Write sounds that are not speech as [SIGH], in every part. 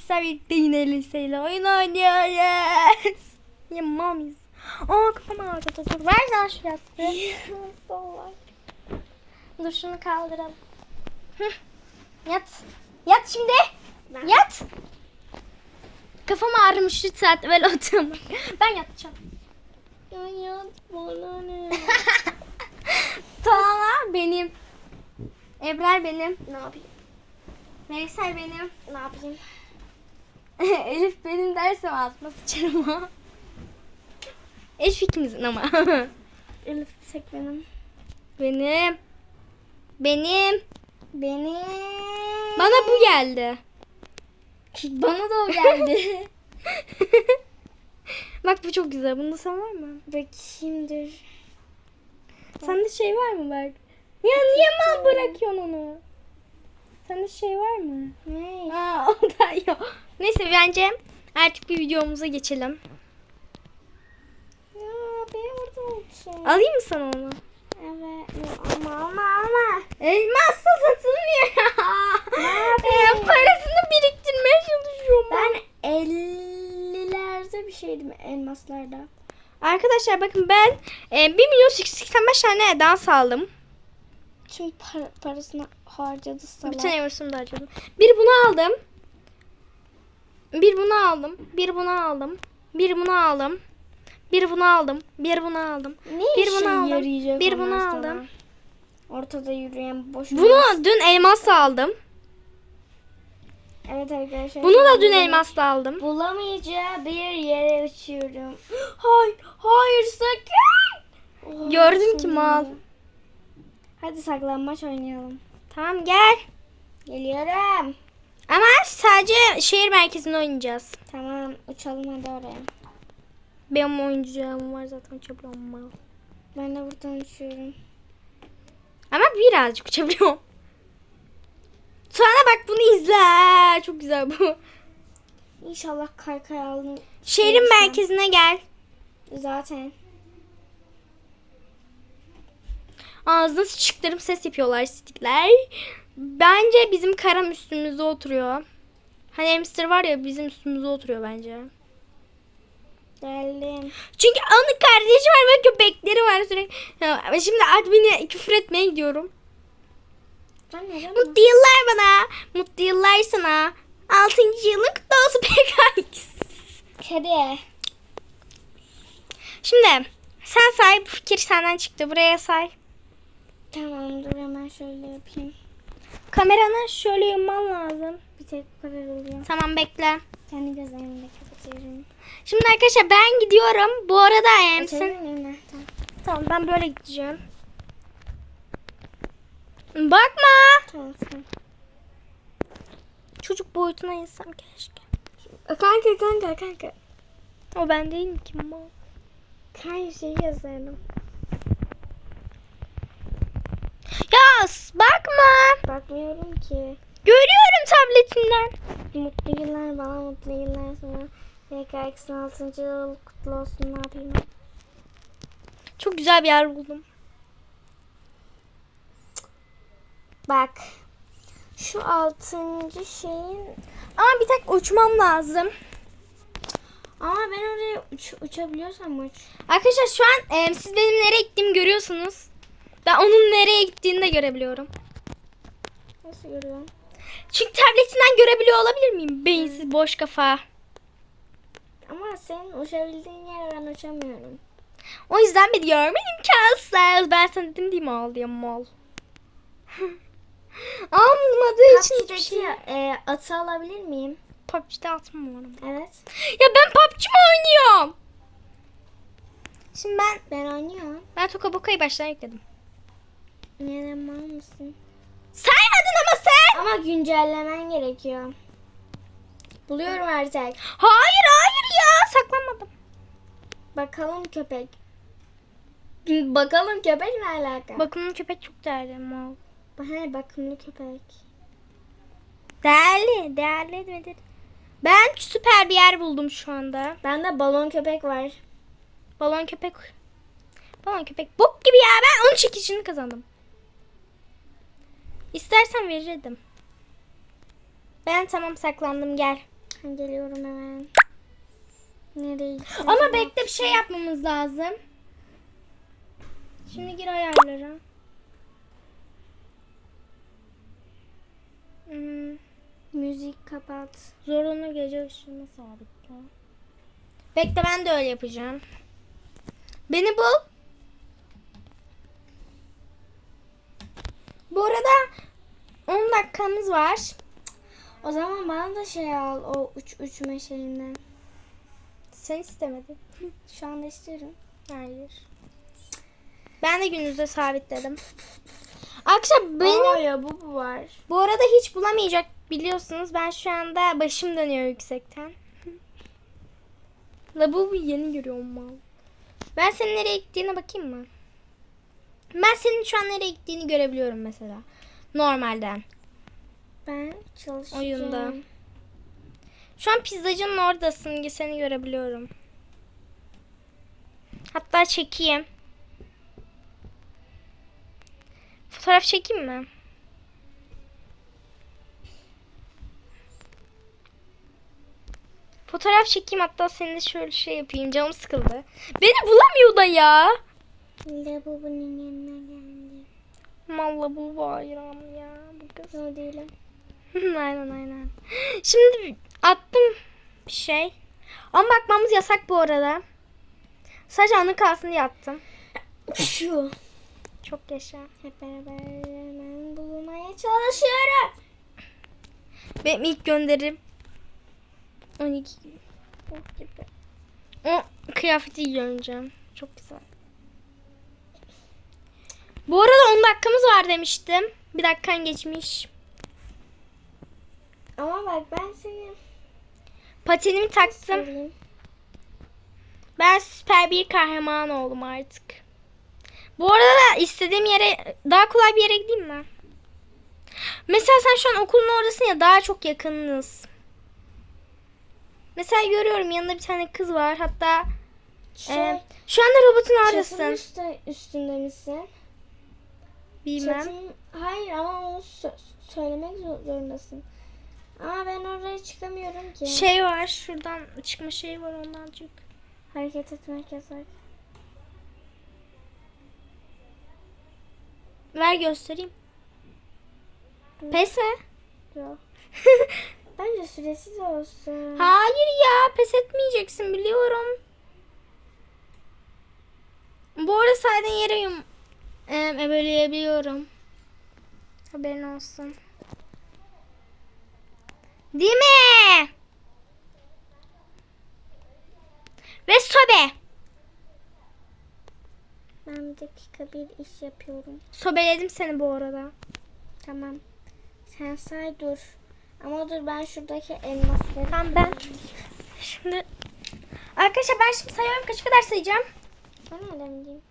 Arkadaşlar birlikte yine liseyle oyun oynuyoruz. Yamamayız. Aa kafam ağrıdı. Dur. Ver lan şu yastığı. dur şunu kaldıralım. Yat. Yat şimdi. Yat. Kafam ağrımış 3 saat böyle oturuyorum. Ben yatacağım. Ya yat bana ne? [LAUGHS] Benim. Ebrar benim. Ne yapayım? Veysel benim. Ne yapayım? [LAUGHS] Elif benim dersim altıma sıçarım ha. Elif ikimizin ama. Elif [LAUGHS] tek benim. benim. Benim. Benim. Bana bu geldi. Bana da o geldi. [LAUGHS] Bak bu çok güzel. Bunda sen var mı? Bakayım dur. Sende şey var mı bak? Ya niye mal bırakıyorsun onu? Sende şey var mı? Ne? Aa o da yok. Neyse bence artık bir videomuza geçelim. Ya benim orada olsun. Alayım mı sana onu? Evet. Ama ama ama. Elmas da satılmıyor [LAUGHS] ya. parasını biriktirmeye çalışıyorum. Ben 50'lerde bir şeydim elmaslarda. Arkadaşlar bakın ben e, 1 milyon 85 tane dans aldım. Tüm para, parasını harcadı salak. Bütün emersimi de harcadım. Bir bunu aldım. Bir bunu aldım. Bir bunu aldım. Bir bunu aldım. Bir bunu aldım. Bir bunu aldım. Ne Bir işe bunu aldım. yarayacak Bir ondan bunu sonra? aldım. Ortada yürüyen boş Bunu dün elmasla aldım. Evet arkadaşlar. Bunu da dün elmasla aldım. Bulamayacağı bir yere uçuyorum. [GASPS] Hayır, hayır sakın. Oh, [GASPS] Gördün ki mal. Hadi saklanmaç oynayalım. Tamam gel. Geliyorum. Ama sadece şehir merkezinde oynayacağız. Tamam uçalım hadi oraya. Benim oyuncağım var zaten uçabiliyorum mal. Ben de buradan uçuyorum. Ama birazcık uçabiliyorum. Sonra bak bunu izle. Çok güzel bu. İnşallah kaykay aldım. Şehrin merkezine gel. Zaten. Ağzına sıçtıklarım ses yapıyorlar stikler. Bence bizim karam üstümüzde oturuyor. Hani hamster var ya bizim üstümüzde oturuyor bence. Geldim. Çünkü onun kardeşi var ve köpekleri var sürekli. Şimdi admine küfür etmeye gidiyorum. Mutlu yıllar bana. Mutlu yıllar sana. Altıncı yılın kutlu olsun [LAUGHS] PKX. Kedi. Şimdi sen say bu fikir senden çıktı. Buraya say. Tamam dur hemen şöyle yapayım. Kameranı şöyle yumman lazım. Bir tek kadar oluyor. Tamam bekle. Kendi gözlerimi de kapatıyorum. Şimdi arkadaşlar ben gidiyorum. Bu arada Emsin. Tamam. Tamam ben böyle gideceğim. Bakma. Tamam tamam. Çocuk boyutuna insem keşke. Kanka kanka kanka. O ben değilim ki ama. Kanka şey yazarım. Ya s- bakma. Bakmıyorum ki. Görüyorum tabletinden. Mutlu yıllar bana mutlu yıllar sana. PKX'in 6. yıl kutlu olsun ne yapayım? Çok güzel bir yer buldum. Bak. Şu 6. şeyin Ama bir tek uçmam lazım. ama ben oraya uç, uçabiliyorsam uç. Arkadaşlar şu an e, siz benim nereye gittiğimi görüyorsunuz. Ben onun nereye gittiğini de görebiliyorum. Nasıl görüyorum? Çünkü tabletinden görebiliyor olabilir miyim? Beyinsiz boş kafa. Ama senin uçabildiğin yere ben uçamıyorum. O yüzden biliyorum imkansız. Ben sana dedim değil mi ağlayan mal. [LAUGHS] Almadığı için hiçbir şey. e, atı alabilir miyim? PUBG'de atmıyorum. Evet. Ya ben PUBG mi oynuyorum? Şimdi ben Ben oynuyorum. ben Toka Boka'yı baştan ekledim. Neden mal mısın? Saymadın ama sen. Ama güncellemen gerekiyor. Buluyorum artık. Hayır hayır ya saklanmadım. Bakalım köpek. Bakalım köpek ne alaka? Bakımlı köpek çok değerli mal. He bakımlı köpek. Değerli değerli midir? Ben süper bir yer buldum şu anda. Bende balon köpek var. Balon köpek. Balon köpek bok gibi ya ben onun çekişini kazandım. İstersen verirdim. Ben tamam saklandım gel. Geliyorum hemen. Nereye gitsin? Ama bekle bir şey yapmamız lazım. Şimdi gir ayarlara. Hmm, Müzik kapat. zorunlu gece ışığını sabitle. Bekle ben de öyle yapacağım. Beni bul. Bu arada 10 dakikamız var. O zaman bana da şey al o uç uçma şeyinden. Sen istemedin. [LAUGHS] Şu anda istiyorum. Hayır. Ben de gününüzde sabitledim. Arkadaşlar benim Aa ya bu, bu var. bu arada hiç bulamayacak biliyorsunuz. Ben şu anda başım dönüyor yüksekten. [LAUGHS] La bu yeni görüyorum mal. Ben senin nereye gittiğine bakayım mı? Ben senin şu an nereye gittiğini görebiliyorum mesela. Normalden. Ben çalışacağım. Oyunda. Şu an pizzacının oradasın. Seni görebiliyorum. Hatta çekeyim. Fotoğraf çekeyim mi? Fotoğraf çekeyim hatta seninle şöyle şey yapayım. Canım sıkıldı. Beni bulamıyor da ya. Lavabonun yanına geldi. Malla bu bayram ya. Bu kız. O değilim. [LAUGHS] aynen aynen. Şimdi attım bir şey. Ama bakmamız yasak bu arada. Sadece anı kalsın diye attım. Şu. Çok yaşa. Hep beraber hemen bulmaya çalışıyorum. Benim ilk gönderim 12 Oh gibi. O kıyafeti göreceğim. Çok güzel. Bu arada 10 dakikamız var demiştim. Bir dakikan geçmiş. Ama bak ben seni Patenimi taktım. sorayım. Ben süper bir kahraman oldum artık. Bu arada da istediğim yere daha kolay bir yere gideyim mi? Mesela sen şu an okulun oradasın ya daha çok yakınız. Mesela görüyorum yanında bir tane kız var. Hatta Şey, e, şu anda robotun çatının oradasın. üstte, üstünde misin? Bilmem. Çatının, hayır ama onu sö- söylemek zor- zorundasın. Ama ben oraya çıkamıyorum ki. Şey var şuradan çıkma şeyi var ondan çık. Hareket etmek yasak. Ver göstereyim. Pes mi? Yok. [LAUGHS] Bence süresiz olsun. Hayır ya pes etmeyeceksin biliyorum. Bu arada saydığın yere yum e, ebeleyebiliyorum. Haberin olsun. Değil mi? Ve sobe. Ben bir dakika bir iş yapıyorum. Sobeledim seni bu arada. Tamam. Sen say dur. Ama dur ben şuradaki elmasları... Tamam ben. Şimdi Arkadaşlar ben şimdi sayıyorum kaç kadar sayacağım. Ben nereden bileyim?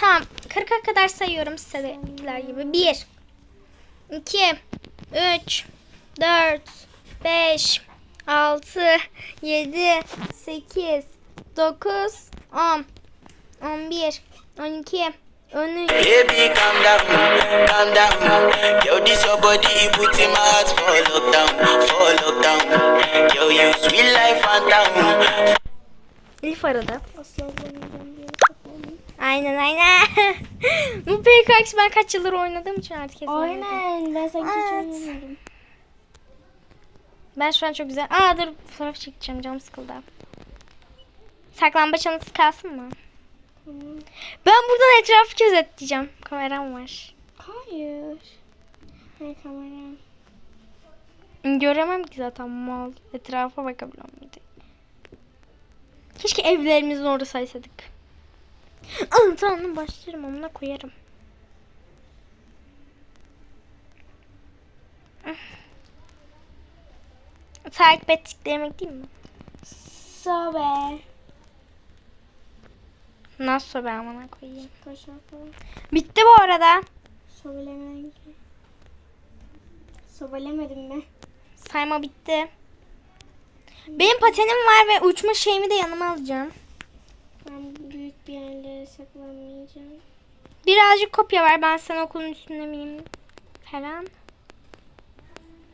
Tamam 40'a kadar sayıyorum size de gibi. 1 2 3 4 5 6 7 8 9 10 11 12 13 Baby, calm down, calm down. Yo, this your body, it puts in my heart for lockdown, for lockdown. Yo, you sweet life, phantom. Elif aradı. Asla kapalı. Aynen aynen. [LAUGHS] Bu PKX ben kaç yıldır oynadığım için artık ezberledim. Aynen. Ben sanki hiç Evet. oynamadım. Ben şu an çok güzel. Aa dur fotoğraf çekeceğim canım sıkıldı. Saklambaç anısı kalsın mı? Tamam. Ben buradan etrafı gözetleyeceğim. Kameram var. Hayır. Hayır kamera. Göremem ki zaten mal. Etrafa bakabiliyorum. Keşke evlerimizin orada saysaydık. Aa tamam başlarım onunla koyarım. Takip ettiklerimi ekleyeyim mi? Sobe. Nasıl ben bana koyayım? Bitti bu arada. Sobelemeden gidiyor. Sobelemedim mi? Sayma bitti. Benim patenim var ve uçma şeyimi de yanıma alacağım. Ben saklanmayacağım. Birazcık kopya var. Ben sana okulun üstünde miyim? Falan.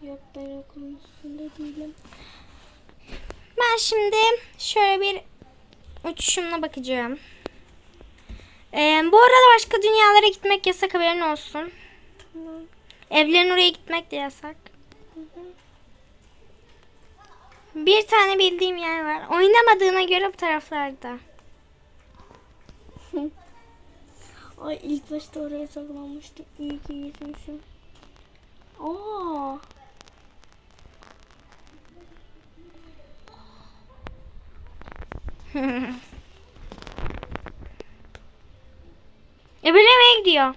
Yok ben okulun üstünde değilim. ben şimdi şöyle bir uçuşumla bakacağım. Ee, bu arada başka dünyalara gitmek yasak haberin olsun. Evlerin oraya gitmek de yasak. Bir tane bildiğim yer var. Oynamadığına göre bu taraflarda. Ay ilk başta oraya saklanmıştım. İyi ki gitmişim. Aa. [LAUGHS] Öbür eve gidiyor.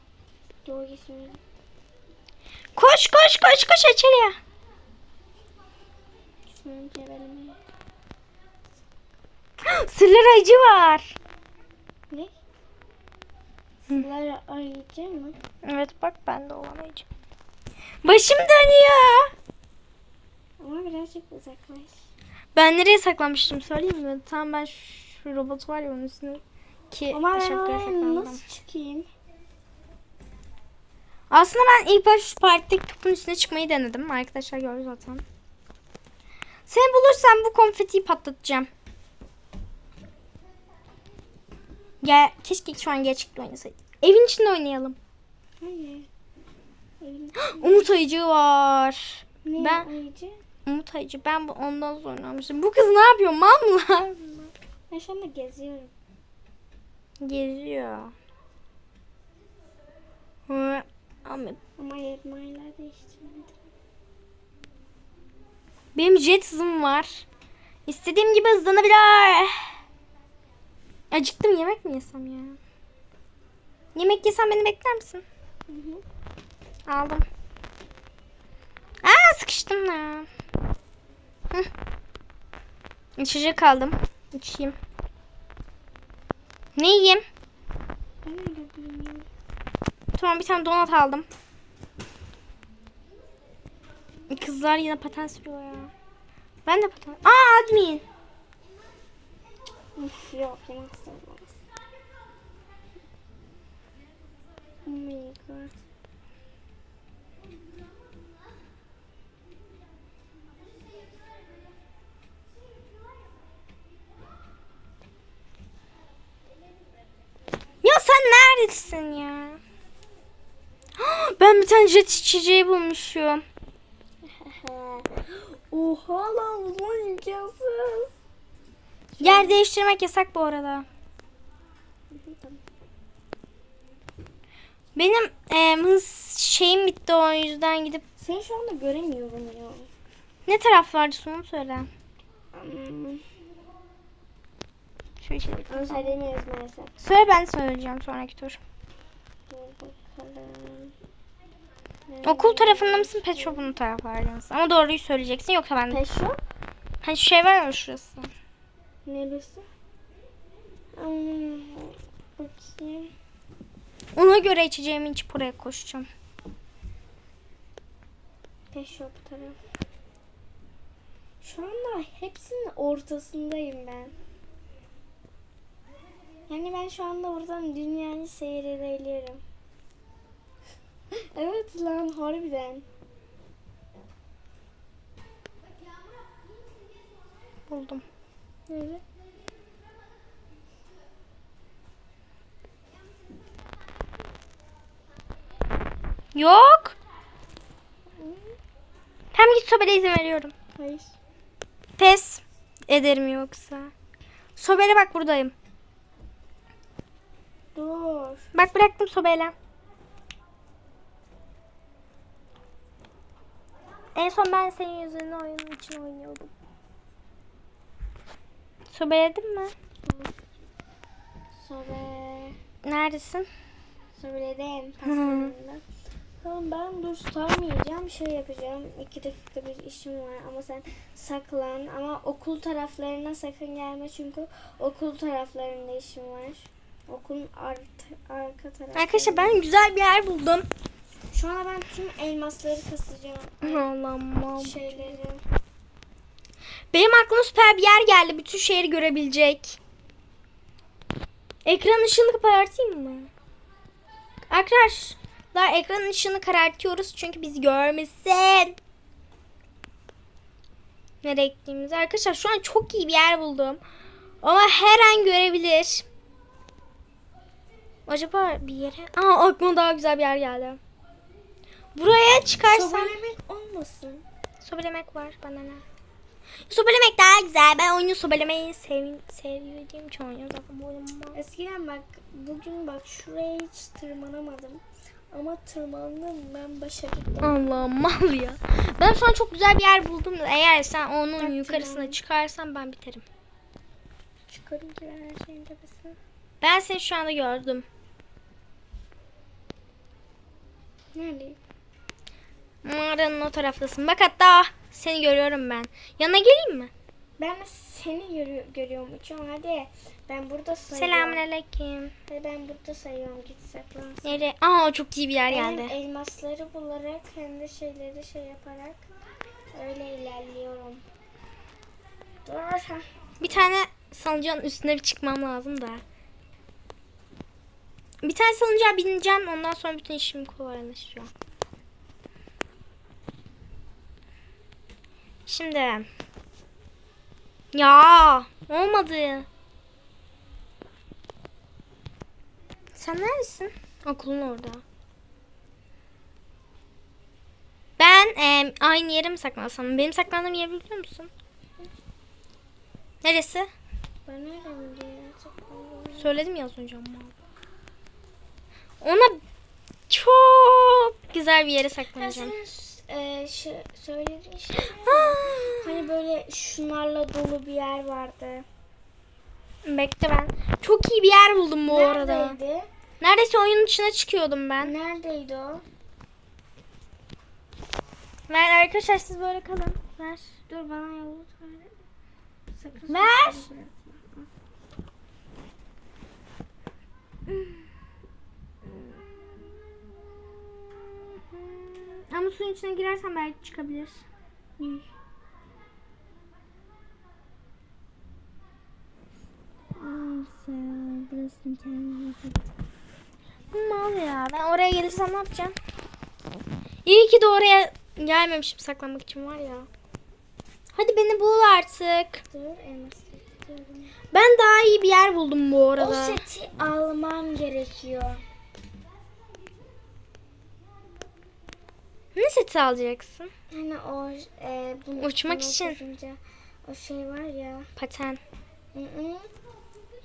Doğru gitmiyorum. Koş koş koş koş içeriye. Gitmiyorum benim. [GASPS] Sırlar acı var. Ne? Sıları arayacak mı? Evet bak ben de olamayacağım. Başım dönüyor. Ama birazcık uzaklaş. Ben nereye saklamıştım söyleyeyim mi? Tam ben şu robot var ya onun üstüne ki Ama ben oraya nasıl çıkayım? Aslında ben ilk baş şu partideki topun üstüne çıkmayı denedim. Arkadaşlar gördü zaten. Seni bulursam bu konfetiyi patlatacağım. Gel, keşke şu an gerçekten oynasaydık. Evin içinde oynayalım. Hayır. Evin- [GASPS] Umut ayıcı var. Ne Ben- ayıcı? Umut ayıcı. Ben bu ondan sonra oynamıştım. Bu kız ne yapıyor? Mal mı lan? Ben şu anda geziyorum. Geziyor. Hı. Ama yerimi hala değiştirmedim. Benim jet hızım var. İstediğim gibi hızlanabilir. Acıktım yemek mi yesem ya? Yemek yesem beni bekler misin? Hı hı. Aldım. Aa sıkıştım ya. Hı. İçecek aldım. İçeyim. Ne yiyeyim? Tamam bir tane donat aldım. Kızlar yine paten sürüyor ya. Ben de paten. Aa admin. Uf yok yemezsem olmaz. Ya sen neredesin ya? [GASPS] Ben bir tane jet içeceği bulmuşum. [LAUGHS] Oha lan bu imkansız. Yer değiştirmek yasak bu arada. Benim em, hız şeyim bitti o yüzden gidip Seni şu anda göremiyorum ya. ne taraf vardı sonu söyle. Hmm. Şöyle şey. Onu söylemiyoruz maalesef. Söyle ben söyleyeceğim sonraki tur. Okul tarafında mısın pet shop'un taraflarda mısın? Ama doğruyu söyleyeceksin yoksa ben... Peşo? Hani şu şey var ya şurası. Neresi? Hmm. Bakayım. Ona göre içeceğimi içip buraya koşacağım. Peşo bu taraf. Şu anda hepsinin ortasındayım ben. Yani ben şu anda oradan dünyayı seyredebiliyorum. [LAUGHS] evet lan harbiden. Buldum. Nerede? Yok. Hem git sobele izin veriyorum. Hayır. Pes ederim yoksa. Sobele bak buradayım. Dur. Bak bıraktım sobele. En son ben senin yüzünden oyunun için oynuyordum. Sobeledin mi? Sobe. Neredesin? Sobeledim. Tamam ben dur sarmayacağım. Şey yapacağım. İki dakika bir işim var ama sen saklan. Ama okul taraflarına sakın gelme çünkü okul taraflarında işim var. Okulun ar- arka tarafı. Arkadaşlar ben güzel bir yer buldum. Şu an ben tüm elmasları kasacağım. Allah'ım. Şeyleri. Benim aklıma süper bir yer geldi. Bütün şehri görebilecek. Ekran ışığını karartayım mı? Arkadaşlar ekran ışığını karartıyoruz çünkü bizi görmesin. Nereye gittiğimizi. Arkadaşlar şu an çok iyi bir yer buldum. Ama her an görebilir. Acaba bir yere... Aa aklıma daha güzel bir yer geldi. Buraya çıkarsam... Sobelemek olmasın. Sobelemek var bana ne? Sobelemek daha güzel. Ben oyunu sobelemeyi sev sevdiğim için oynuyorum zaten bu oyunu. Eskiden bak bugün bak şuraya hiç tırmanamadım. Ama tırmandım ben başardım. Allah mal ya. Ben şu an çok güzel bir yer buldum eğer sen onun Bak, yukarısına tamam. çıkarsan ben biterim. Çıkarım ki ben her şeyin tepesine. Ben seni şu anda gördüm. Nerede? Mağaranın o taraftasın. Bak hatta seni görüyorum ben. Yanına geleyim mi? Ben de seni görüyor, görüyorum uçuyorum hadi. Ben burada sayıyorum. Selamünaleyküm. Hadi ben burada sayıyorum git saklan. Nereye? Aa çok iyi bir yer Benim geldi. elmasları bularak kendi şeyleri şey yaparak öyle ilerliyorum. Dur ha. Bir tane salıncağın üstüne bir çıkmam lazım da. Bir tane salıncağa bineceğim. Ondan sonra bütün işim kolaylaşacak. Şimdi. Ya olmadı. Sen neredesin? Okulun orada. Ben em, aynı yere mi saklansam? Benim saklandığım yeri biliyor musun? Neresi? Ben saklanıyorum. Söyledim ya az önce ama. Ona çok güzel bir yere saklanacağım. E, şey, söylediğin şey hani böyle şunlarla dolu bir yer vardı. Bekle ben. Çok iyi bir yer buldum bu arada. Neredeydi? Neredeyse oyunun içine çıkıyordum ben. Neredeydi o? Ver arkadaşlar siz böyle kalın. Ver. Dur bana yolu söyle. Sakın Ver. [LAUGHS] Ama suyun içine girersen belki çıkabilir. Mal ya. Ben oraya gelirsem ne yapacağım? İyi ki de oraya gelmemişim saklanmak için var ya. Hadi beni bul artık. Dur. Ben daha iyi bir yer buldum bu O arada. seti almam gerekiyor. Ne seti alacaksın? Hani o e, bunu, Uçmak bunu için. okuyunca O şey var ya. Paten. Hı hı.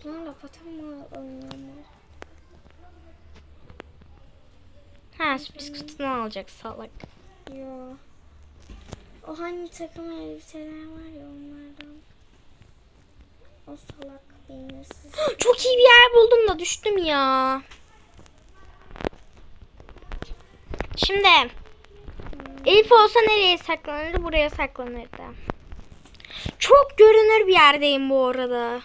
Bunlarla paten mi oynuyorlar? Ha sürpriz kutusundan alacaksın salak. Yo. O hani takım elbiseler var ya onlardan. O salak beyinsiz. [GASPS] Çok iyi bir yer buldum da düştüm ya. Şimdi Elif olsa nereye saklanırdı? Buraya saklanırdı. Çok görünür bir yerdeyim bu arada.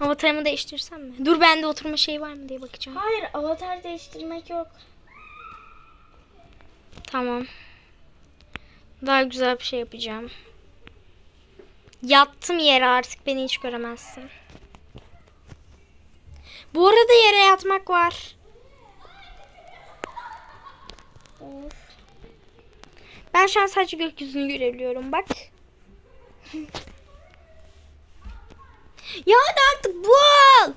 Avatarımı değiştirsem mi? Dur bende oturma şeyi var mı diye bakacağım. Hayır avatar değiştirmek yok. Tamam. Daha güzel bir şey yapacağım. Yattım yere artık beni hiç göremezsin. Bu arada yere yatmak var. Of. Ben şu an sadece gökyüzünü görebiliyorum bak. ya hadi artık bul.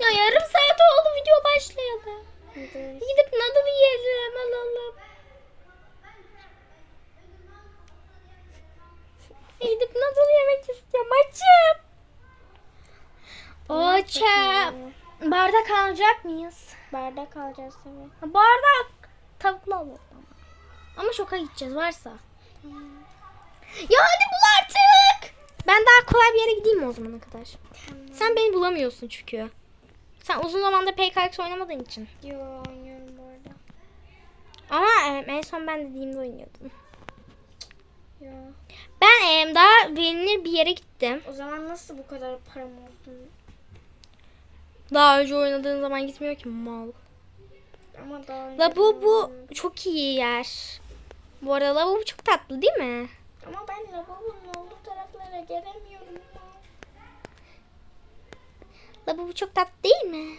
Ya yarım saat oldu video başlayalı. Gidip nadal yiyelim alalım. Gidip nadal yemek istiyorum açım. Açım. Bardak alacak mıyız? Bardak alacağız tabii. Bardak tavuklu alalım. Ama şoka gideceğiz varsa. Ya hadi bul artık. Ben daha kolay bir yere gideyim mi o zamana kadar? Sen beni bulamıyorsun çünkü. Sen uzun zamandır PKX oynamadığın için. Yo oynuyorum bu arada. Ama en son ben dediğimde oynuyordum. Yo. Ben e, daha güvenilir bir yere gittim. O zaman nasıl bu kadar param olsun? Daha önce oynadığın zaman gitmiyor ki mal. Ama daha önce bu çok iyi yer. Bu arada lavabo çok tatlı değil mi? Ama ben lavabonun olduğu taraflara gelemiyorum. Lavabo çok tatlı değil mi?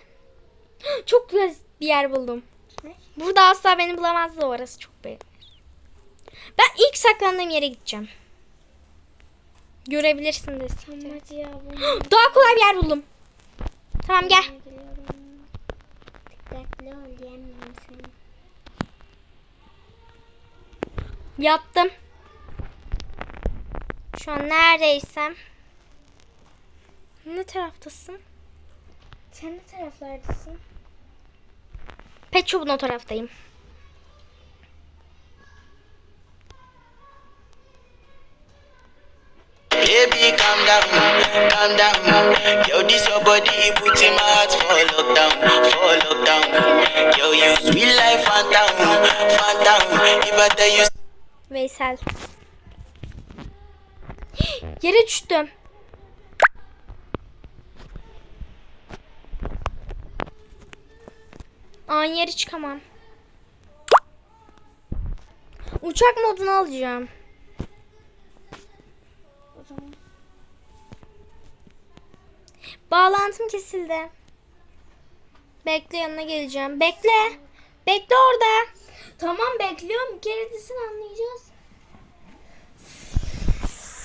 [GASPS] Çok güzel bir yer buldum. Ne? Burada asla beni bulamazdı orası çok beğenir. Ben ilk saklandığım yere gideceğim. Görebilirsiniz. Tamam hadi ya [GASPS] Daha kolay bir yer buldum. Tamam gel. geliyorum. Dikkatli ol diyemiyorum seni. Yattım. Şu an neredeysem. Ne taraftasın? Sen ne taraflardasın? Pet Shop'un o taraftayım. Baby, calm down, calm down. Yo, this your body, it in my heart for lockdown, for lockdown. Yo, you sweet life, phantom, phantom. If I tell you Veysel. Yere düştüm. An yeri çıkamam. Uçak modunu alacağım. Bağlantım kesildi. Bekle yanına geleceğim. Bekle. Bekle orada. Tamam bekliyorum. Desin anlayacağız.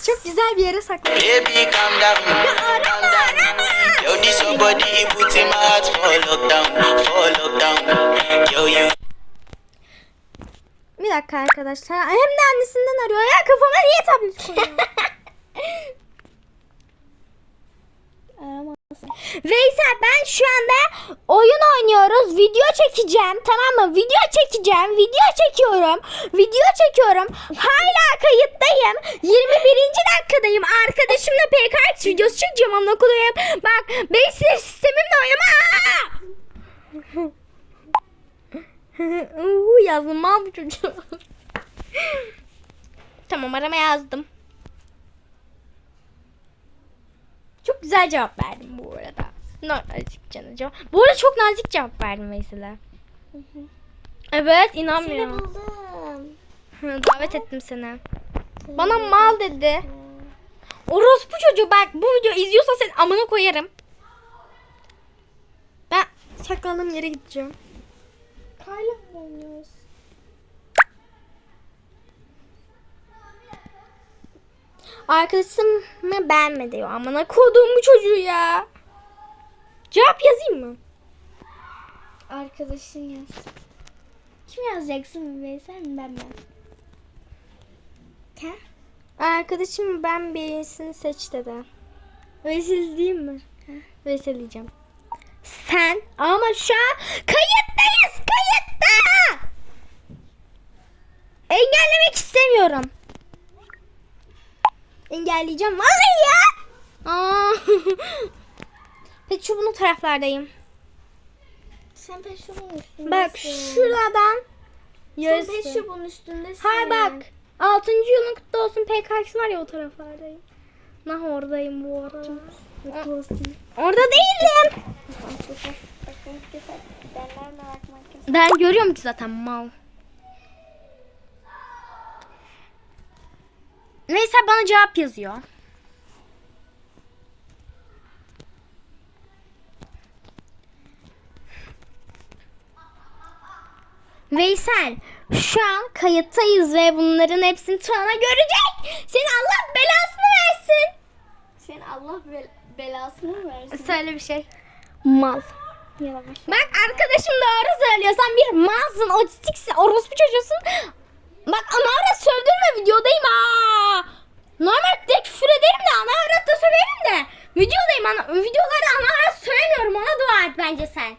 Çok güzel bir yere saklan. Baby, calm down, calm down. Yo, this your body, it puts in my heart for lockdown, for lockdown. Yo, you Bir dakika arkadaşlar. Hem de annesinden arıyor. Ya kafama niye tablet koyuyor? [LAUGHS] Veysel ben şu anda oyun oynuyoruz. Video çekeceğim. Tamam mı? Video çekeceğim. Video çekiyorum. Video çekiyorum. Hala kayıttayım. 21. dakikadayım. Arkadaşımla PKX videosu çekeceğim. Onunla koyayım. Bak Veysel sistemimle oynama. Yazdım mal bu çocuğu. tamam arama yazdım. Çok güzel cevap verdim bu arada. Nazik canı cevap. Bu arada çok nazik cevap verdim mesela. Evet Seni inanmıyorum. buldum. Hı, Davet ettim seni. Bana mal dedi. Orospu çocuğu bak bu video izliyorsan sen amına koyarım. Ben saklandığım yere gideceğim. Kayla mı oynuyoruz? Arkadaşım mı beğenmedi diyor. Amına koduğum bu çocuğu ya. Cevap yazayım mı? Arkadaşın yaz. Kim yazacaksın? Veysel mi ben mi? Ha? Arkadaşım ben birisini seç dedi. Veysel diyeyim mi? Veysel diyeceğim. Sen ama şu an kayıttayız kayıtta. Engellemek istemiyorum. Engelleyeceğim vallahi ya. Aa. [LAUGHS] Peki şu bunu taraflardayım. Sen peşubun üstündesin. Bak şuradan Sen yarısı. peşubun üstündesin. Ha bak. Altıncı yılın kutlu olsun PKX var ya o taraflardayım. Nah oradayım bu arada. Olsun. Orada değilim. Ben görüyorum ki zaten mal. Neyse bana cevap yazıyor. Veysel şu an kayıttayız ve bunların hepsini Tuana görecek. Seni Allah belasını versin. Sen Allah bel- belasını versin? Söyle bir şey. Mal. Yavaş. Bak arkadaşım doğru söylüyor. Sen bir malsın, otistiksin, orospu çocuğusun. Bak ana avrat sövdürme videodayım ha. Normal direkt küfür ederim de ana avrat da söverim de. Videodayım ana, videolarda ana avrat sövemiyorum ona dua et bence sen.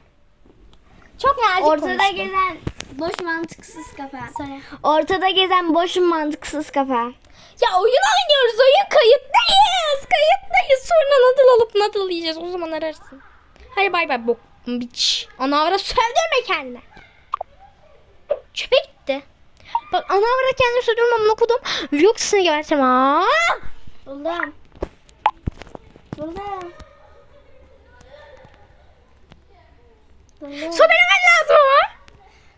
Nazik Ortada gezen boş mantıksız kafa. Söyle. Ortada gezen boş mantıksız kafa. Ya oyun oynuyoruz oyun kayıttayız. Kayıttayız sonra nadıl alıp nadıl yiyeceğiz o zaman ararsın. Hadi bay bay bok biç. Ana avrat sövdürme kendine. Çöpe gitti. Bak ana avrat kendini sövdürme amına kodum. Yoksa ha. Buldum. Buldum. Sobelemen lazım ama.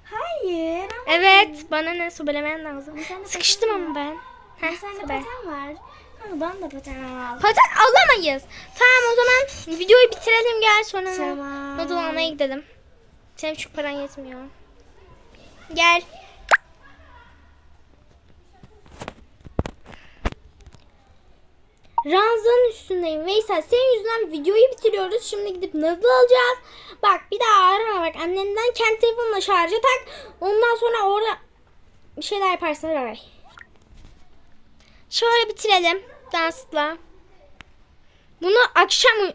Hayır. ama Evet bana ne sobelemen lazım. Sen de Sıkıştım ama ben. Heh, Sende sobe. paten var. Bana da paten al. Paten alamayız. Tamam o zaman videoyu bitirelim gel sonra. Tamam. Almaya gidelim. Senin çok paran yetmiyor. Gel. Ranzanın üstündeyim. Veysel senin yüzünden videoyu bitiriyoruz. Şimdi gidip Nazlı alacağız. Bak bir daha arama bak. Annenden kendi telefonuna şarja tak. Ondan sonra orada bir şeyler yaparsın. Bay. Şöyle bitirelim dansla. Bunu akşam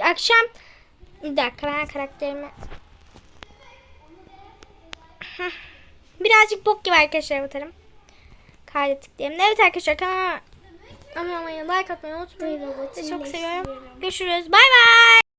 akşam bir dakika ben karakterimi birazcık bok gibi arkadaşlar batarım. Kaydettik diyelim. Evet arkadaşlar kanalıma abone olmayı, like atmayı unutmayın. Çok seviyorum. Görüşürüz. Bay bay.